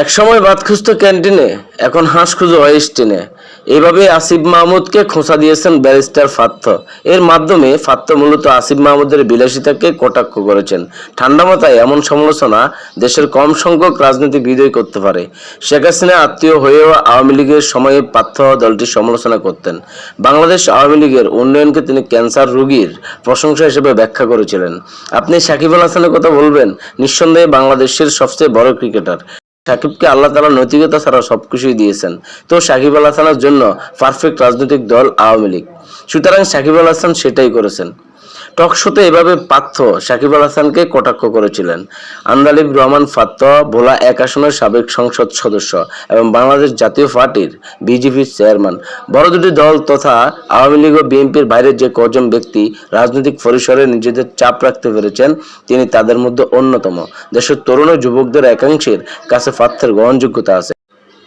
একসময় ভাত খুঁজতো ক্যান্টিনে, এখন হাঁস খুঁজো ওয়েস্টিনে এইভাবে আসিফ মাহমুদকে খোঁচা দিয়েছেন ব্যারিস্টার ফাত্ত। এর মাধ্যমে ফাত্ত মূলত আসিফ মাহমুদের বিলাসিতাকে কটাক্ষ করেছেন। ঠান্ডা মাথায় এমন সমালোচনা দেশের কম সংখ্যক রাজনীতিবিদই করতে পারে। শেখ হাসিনা আত্মীয় হয়েও আওয়ামী লীগের সময়ে পার্থ দলটির সমালোচনা করতেন। বাংলাদেশ আওয়ামী লীগের উন্নয়নকে তিনি ক্যান্সার রোগীর প্রশংসা হিসেবে ব্যাখ্যা করেছিলেন। আপনি সাকিব আল হাসানের কথা বলবেন, নিঃসন্দেহে বাংলাদেশের সবচেয়ে বড় ক্রিকেটার। সাকিবকে আল্লাহ তালা নৈতিকতা ছাড়া সবকিছুই দিয়েছেন। তো সাকিব আল হাসানের জন্য পারফেক্ট রাজনৈতিক দল আওয়ামী লীগ। সুতরাং সাকিব আল হাসান সেটাই করেছেন। টক শোতে এভাবে পার্থ সাকিব আল হাসানকে কটাক্ষ করেছিলেন। আন্দালিব রহমান ফাত্ত, ভোলা এক আসনের সাবেক সংসদ সদস্য এবং বাংলাদেশ জাতীয় পার্টির বিজেপির চেয়ারম্যান। বড় দুটি দল তথা আওয়ামী লীগ ও বিএনপির বাইরে যে কজন ব্যক্তি রাজনৈতিক পরিসরে নিজেদের চাপ রাখতে পেরেছেন, তিনি তাদের মধ্যে অন্যতম। দেশের তরুণ ও যুবকদের একাংশের কাছে পার্থের গ্রহণযোগ্যতা আছে।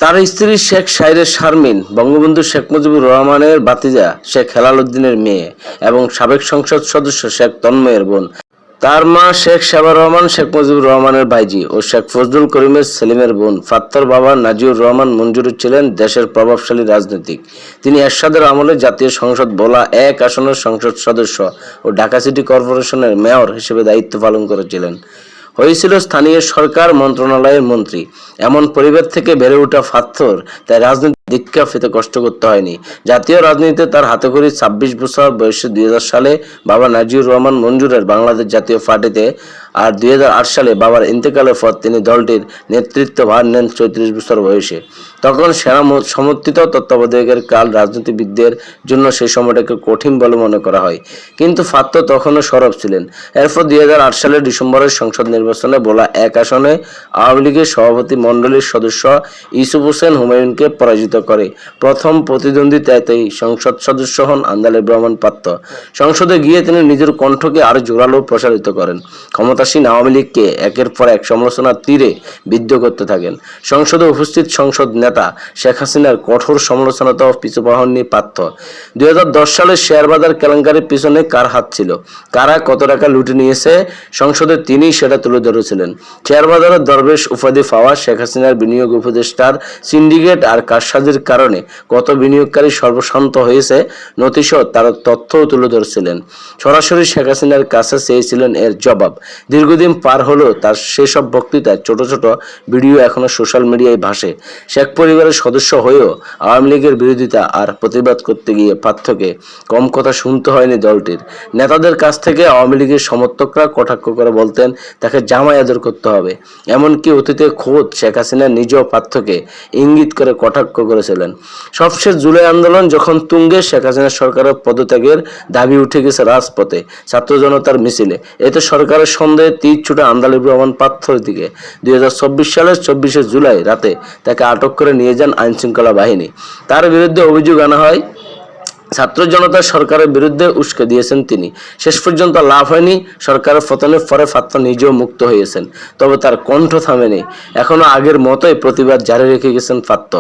তার স্ত্রী শেখ সাইরের শারমিন, বঙ্গবন্ধু শেখ মুজিবুর রহমানের বাতিজা শেখ হেলাল উদ্দিনের মেয়ে এবং সাবেক সংসদ সদস্য শেখ তন্ময়ের বোন। তার মা শেখ শাবা রহমান, শেখ মুজিবুর রহমানের ভাইজি ও শেখ ফজলুল করিমের সেলিমের বোন ফাত্তার বাবা নাজিউর রহমান মঞ্জুরুর ছিলেন দেশের প্রভাবশালী রাজনীতিক। তিনি এরশাদের আমলে জাতীয় সংসদ বোলা এক আসনের সংসদ সদস্য ও ঢাকা সিটি কর্পোরেশনের মেয়র হিসেবে দায়িত্ব পালন করেছিলেন। হয়েছিল স্থানীয় সরকার, মন্ত্রণালয়ের মন্ত্রী। এমন পরিবার থেকে বেড়ে ওঠা ফাত্থর তাই রাজনীতি দীক্ষা পেতে কষ্ট করতে হয়নি। জাতীয় রাজনীতিতে তার হাতে করি ছাব্বিশ বছর বয়সে দুই হাজার সালে বাবা নাজিউর রহমান মঞ্জুরের বাংলাদেশ জাতীয় পার্টিতে আর দুই হাজার আট সালে বাবার ইন্তেকালের পর তিনি দলটির নেতৃত্ব ভার নেন চৌত্রিশ বছর বয়সে। তখন সেনা সমর্থিত তত্ত্বাবধায়কের কাল রাজনীতিবিদদের জন্য সেই সময়টাকে কঠিন বলে মনে করা হয়। কিন্তু ফাত্ত তখনও সরব ছিলেন। এরপর দুই সালের ডিসেম্বরের সংসদ নির্বাচনে বলা এক আসনে আওয়ামী লীগের সভাপতি মণ্ডলীর সদস্য ইউসুফ হোসেন হুমায়ুনকে পরাজিত করে। প্রথম প্রতিদ্বন্দ্বিতাতেই সংসদ সদস্য হন আন্দালে ব্রহ্মণ পাত্র সংসদে গিয়ে তিনি নিজের কণ্ঠকে আরও জোরালো প্রসারিত করেন। ক্ষমতাসীন আওয়ামী লীগকে একের পর এক সমালোচনার তীরে বিদ্ধ করতে থাকেন। সংসদে উপস্থিত সংসদ নেতা শেখ হাসিনার কঠোর সমালোচনাতেও পিছু পাহননি পাত্র দুই সালে শেয়ার বাজার কেলেঙ্কারির পিছনে কার হাত ছিল? কারা কত টাকা লুটে নিয়েছে? সংসদে তিনি সেটা তুলে ধরেছিলেন। শেয়ার বাজারের দরবেশ উপাধি পাওয়া শেখ হাসিনার বিনিয়োগ উপদেষ্টার সিন্ডিকেট আর কারসাজির কারণে কত বিনিয়োগকারী সর্বশান্ত হয়েছে, নথিসহ তার তথ্যও তুলে ধরেছিলেন। সরাসরি শেখ হাসিনার কাছে চেয়েছিলেন এর জবাব। দীর্ঘদিন পার হলেও তার সেসব বক্তৃতার ছোট ছোট ভিডিও এখনও সোশ্যাল মিডিয়ায় ভাসে। শেখ পরিবারের সদস্য হয়েও আওয়ামী লীগের বিরোধিতা আর প্রতিবাদ করতে গিয়ে পার্থকে কম কথা শুনতে হয়নি দলটির। নেতাদের কাছ থেকে আওয়ামী লীগের সমর্থকরা কটাক্ষ করে বলতেন, তাকে জামাই আদর করতে হবে। এমনকি অতীতে খোদ শেখ হাসিনা নিজেও পার্থকে ইঙ্গিত করে কটাক্ষ করেছিলেন। সবশেষ জুলাই আন্দোলন যখন তুঙ্গে শেখ হাসিনা সরকারের পদত্যাগের দাবি উঠে গেছে রাজপথে ছাত্র জনতার মিছিলে। এতে সরকারের সন্দেহে তীর ছুটে আন্দালিব রহমান পাথর দিকে। দুই সালের চব্বিশে জুলাই রাতে তাকে আটক করে নিয়ে যান আইন শৃঙ্খলা বাহিনী। তার বিরুদ্ধে অভিযোগ আনা হয়, ছাত্র জনতা সরকারের বিরুদ্ধে উস্কে দিয়েছেন তিনি। শেষ পর্যন্ত লাভ হয়নি, সরকারের পতনের পরে ফাত্তা নিজেও মুক্ত হয়েছেন। তবে তার কণ্ঠ থামেনি। এখনও আগের মতোই প্রতিবাদ জারি রেখে গেছেন ফাত্ত